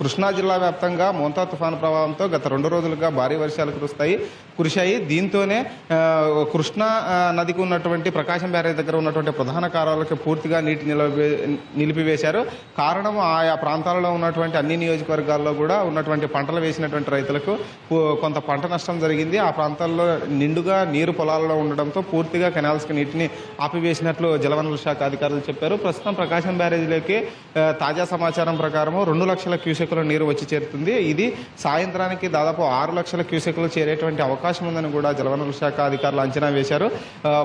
కృష్ణా జిల్లా వ్యాప్తంగా మోంతా తుఫాను ప్రభావంతో గత రెండు రోజులుగా భారీ వర్షాలు కురుస్తాయి కురిశాయి. దీంతోనే కృష్ణా నదికి ఉన్నటువంటి ప్రకాశం బ్యారేజ్ దగ్గర ఉన్నటువంటి ప్రధాన కాలువలకు పూర్తిగా నీటి నిలవే నిలిపివేశారు. కారణం ఆయా ప్రాంతాలలో ఉన్నటువంటి అన్ని నియోజకవర్గాల్లో కూడా ఉన్నటువంటి పంటలు వేసినటువంటి రైతులకు కొంత పంట నష్టం జరిగింది. ఆ ప్రాంతాల్లో నిండుగా నీరు పొలాలలో ఉండడంతో పూర్తిగా కెనాల్స్కి నీటిని ఆపివేసినట్లు జలవనరుల శాఖ అధికారులు చెప్పారు. ప్రస్తుతం ప్రకాశం బ్యారేజీలోకి తాజా సమాచారం ప్రకారం రెండు లక్షల క్యూసెక్కుల నీరు వచ్చి చేరుతుంది. ఇది సాయంత్రానికి దాదాపు ఆరు లక్షల క్యూసెక్కులు చేరేటువంటి అవకాశం ఉందని కూడా జలవనరుల శాఖ అధికారులు అంచనా వేశారు.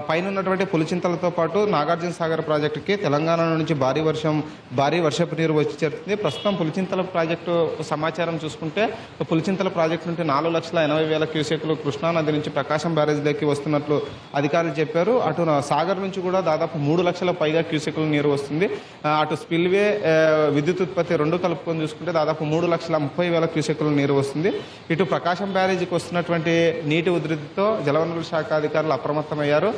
పైన ఉన్నటువంటి పులిచింతలతో పాటు నాగార్జున సాగర్ ప్రాజెక్టుకి తెలంగాణ నుంచి భారీ వర్షం భారీ వర్షపు నీరు వచ్చి చేరుతుంది. ప్రస్తుతం పులిచింతల ప్రాజెక్టు సమాచారం చూసుకుంటే పులిచింతల ప్రాజెక్టు నుండి నాలుగు లక్షల ఎనభై వేల క్యూసెక్లు కృష్ణానది నుంచి ప్రకాశం బ్యారేజ్లోకి వస్తున్నట్లు అధికారులు చెప్పారు. అటు నా సాగర్ నుంచి కూడా దాదాపు మూడు లక్షల పైగా క్యూసెక్ల నీరు వస్తుంది. అటు స్పిల్వే విద్యుత్ ఉత్పత్తి రెండు కలుపుకొని చూసుకుంటే దాదాపు మూడు లక్షల ముప్పై వేల క్యూసెక్ల నీరు వస్తుంది. ఇటు ప్రకాశం బ్యారేజీకి వస్తున్నటువంటి నీటి ఉధృతితో జలవనరుల శాఖ అధికారులు అప్రమత్తమయ్యారు.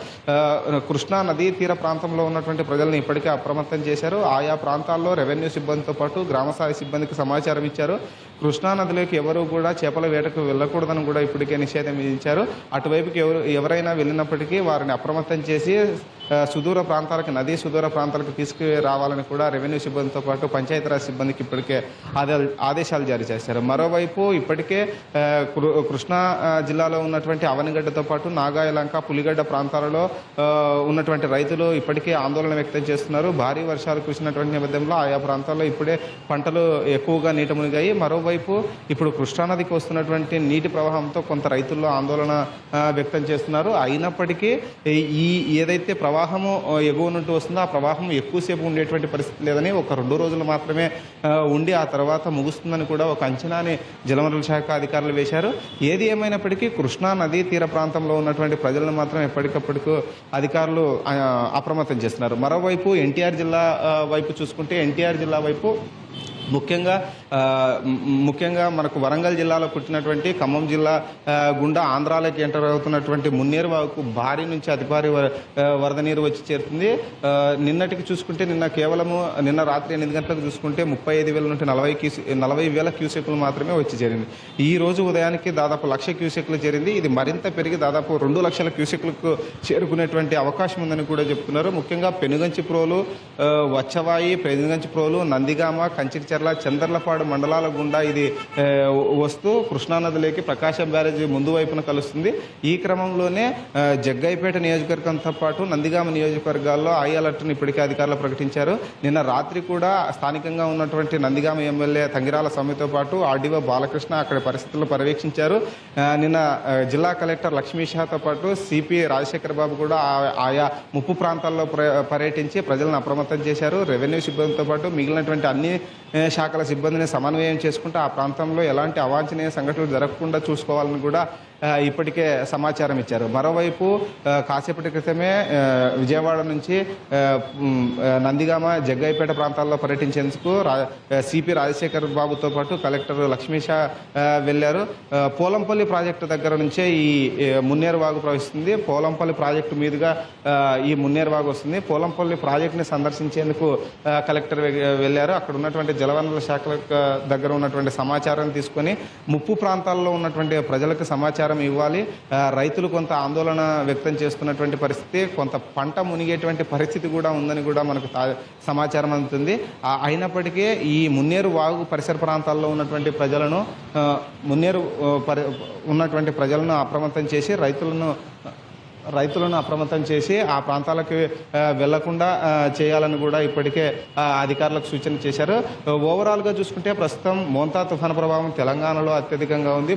కృష్ణా నదీ తీర ప్రాంతంలో ఉన్నటువంటి ప్రజలను ఇప్పటికే అప్రమత్తం చేశారు. ఆయా ప్రాంతాల్లో రెవెన్యూ సిబ్బందితో పాటు గ్రామస్థాయి సిబ్బందికి సమాచారం ఇచ్చారు. కృష్ణా నదిలోకి ఎవరు కూడా చేపల వేటకు వెళ్ళకూడదని కూడా ఇప్పటికే నిషేధం విధించారు. అటువైపుకి ఎవరు ఎవరైనా వెళ్ళినప్పటికీ వారిని అప్రమత్తం చేసి సుదూర ప్రాంతాలకు నదీ సుదూర ప్రాంతాలకు తీసుకురావాలని కూడా రెవెన్యూ సిబ్బందితో పాటు పంచాయతీరాజ్ సిబ్బందికి ఇప్పటికే ఆదేశాలు ఆదేశాలు జారీ చేశారు మరోవైపు ఇప్పటికే కృ- కృష్ణా జిల్లాలో ఉన్నటువంటి అవనిగడ్డతో పాటు నాగాయలంక పులిగడ్డ ప్రాంతాలలో ఉన్నటువంటి రైతులు ఇప్పటికే ఆందోళన వ్యక్తం చేస్తున్నారు. భారీ వర్షాలు కురిసినటువంటి నేపథ్యంలో ఆయా ప్రాంతాల్లో ఇప్పుడే పంటలు ఎక్కువగా నీట మునిగాయి. మరోవైపు ఇప్పుడు కృష్ణానదికి వస్తున్నటువంటి నీటి ప్రవాహంతో కొంత రైతుల్లో ఆందోళన వ్యక్తం చేస్తున్నారు. అయినప్పటికీ ఈ- ఏదైతే ప్రవాహము ఎగువ నుండి వస్తుందో ఆ ప్రవాహం ఎక్కువసేపు ఉండేటువంటి పరిస్థితి లేదని ఒక రెండు రోజులు మాత్రమే ఉండి ఆ తర్వాత ముగుస్తుందని కూడా ఒక అంచనాని జలవనరుల శాఖ అధికారులు వేశారు. ఏది ఏమైనప్పటికీ కృష్ణా నదీ తీర ప్రాంతంలో ఉన్నటువంటి ప్రజలను మాత్రం ఎప్పటికప్పటికు అధికారులు అప్రమత్తం చేస్తున్నారు. మరోవైపు ఎన్టీఆర్ జిల్లా వైపు చూసుకుంటే ఎన్టీఆర్ జిల్లా వైపు ముఖ్యంగా ముఖ్యంగా మనకు వరంగల్ జిల్లాలో పుట్టినటువంటి ఖమ్మం జిల్లా గుండా ఆంధ్రాలోకి ఎంటర్ అవుతున్నటువంటి మున్నేరు భారీ నుంచి అతి భారీ వరద నీరు వచ్చి చేరుతుంది. నిన్నటికి చూసుకుంటే నిన్న కేవలము నిన్న రాత్రి ఎనిమిది గంటలకు చూసుకుంటే ముప్పై ఐదు వేల నుండి నలభై క్యూసె నలభై వేల క్యూసెక్లు మాత్రమే వచ్చి చేరింది. ఈ రోజు ఉదయానికి దాదాపు లక్ష క్యూసెక్లు చేరింది. ఇది మరింత పెరిగి దాదాపు రెండు లక్షల క్యూసెక్లకు చేరుకునేటువంటి అవకాశం ఉందని కూడా చెప్తున్నారు. ముఖ్యంగా పెనుగంచి ప్రోలు వచ్చవాయి పెనుగంచి ప్రోలు నందిగామ కంచిరిచర్ల చందర్లపాడు మండలాల గుండా ఇది వస్తూ కృష్ణానదిలోకి ప్రకాశం బ్యారేజీ ముందు వైపున కలుస్తుంది. ఈ క్రమంలోనే జగ్గైపేట నియోజకవర్గంతో పాటు నందిగామ నియోజకవర్గాల్లో ఐ అలర్ట్ను ఇప్పటికే అధికారులు ప్రకటించారు. నిన్న రాత్రి కూడా స్థానికంగా ఉన్నటువంటి నందిగామ ఎమ్మెల్యే తంగిరాల స్వామితో పాటు ఆర్డీఓ బాలకృష్ణ అక్కడ పరిస్థితులు పర్యవేక్షించారు. నిన్న జిల్లా కలెక్టర్ లక్ష్మీ షాతో పాటు సిపి రాజశేఖర్ బాబు కూడా ఆయా ముప్పు ప్రాంతాల్లో ప్ర- పర్యటించి ప్రజలను అప్రమత్తం చేశారు. రెవెన్యూ సిబ్బందితో పాటు మిగిలినటువంటి అన్ని శాఖల సిబ్బందిని సమన్వయం చేసుకుంటూ ఆ ప్రాంతంలో ఎలాంటి అవాంఛనీయ సంఘటనలు జరగకుండా చూసుకోవాలని కూడా ఇప్పటికే సమాచారం ఇచ్చారు. మరోవైపు కాసేపటి క్రితమే విజయవాడ నుంచి నందిగామ జగ్గైపేట ప్రాంతాల్లో పర్యటించేందుకు రా సిపి రాజశేఖర్ బాబుతో పాటు కలెక్టర్ లక్ష్మీషా వెళ్ళారు. పోలంపల్లి ప్రాజెక్టు దగ్గర నుంచే ఈ మున్నేరు వాగు ప్రవహిస్తుంది. పోలంపల్లి ప్రాజెక్టు మీదుగా ఈ మున్నేరు వాగు వస్తుంది. పోలంపల్లి ప్రాజెక్టుని సందర్శించేందుకు కలెక్టర్ వెళ్ళారు. అక్కడ ఉన్నటువంటి జలవనరుల శాఖల దగ్గర ఉన్నటువంటి సమాచారం తీసుకొని ముప్పు ప్రాంతాల్లో ఉన్నటువంటి ప్రజలకు సమాచారం ఇవ్వాలి. రైతులు కొంత ఆందోళన వ్యక్తం చేస్తున్నటువంటి పరిస్థితి కొంత పంట మునిగేటువంటి పరిస్థితి కూడా ఉందని కూడా మనకు తా- సమాచారం అందుతుంది. అయినప్పటికీ ఈ మున్నేరు వాగు పరిసర ప్రాంతాల్లో ఉన్నటువంటి ప్రజలను మున్నేరు పరి ఉన్నటువంటి ప్రజలను అప్రమత్తం చేసి రైతులను రైతులను అప్రమత్తం చేసి ఆ ప్రాంతాలకు వెళ్ళకుండా చేయాలని కూడా ఇప్పటికే అధికారులకు సూచన చేశారు. ఓవరాల్గా చూసుకుంటే ప్రస్తుతం మోంతా తుఫాను ప్రభావం తెలంగాణలో అత్యధికంగా ఉంది.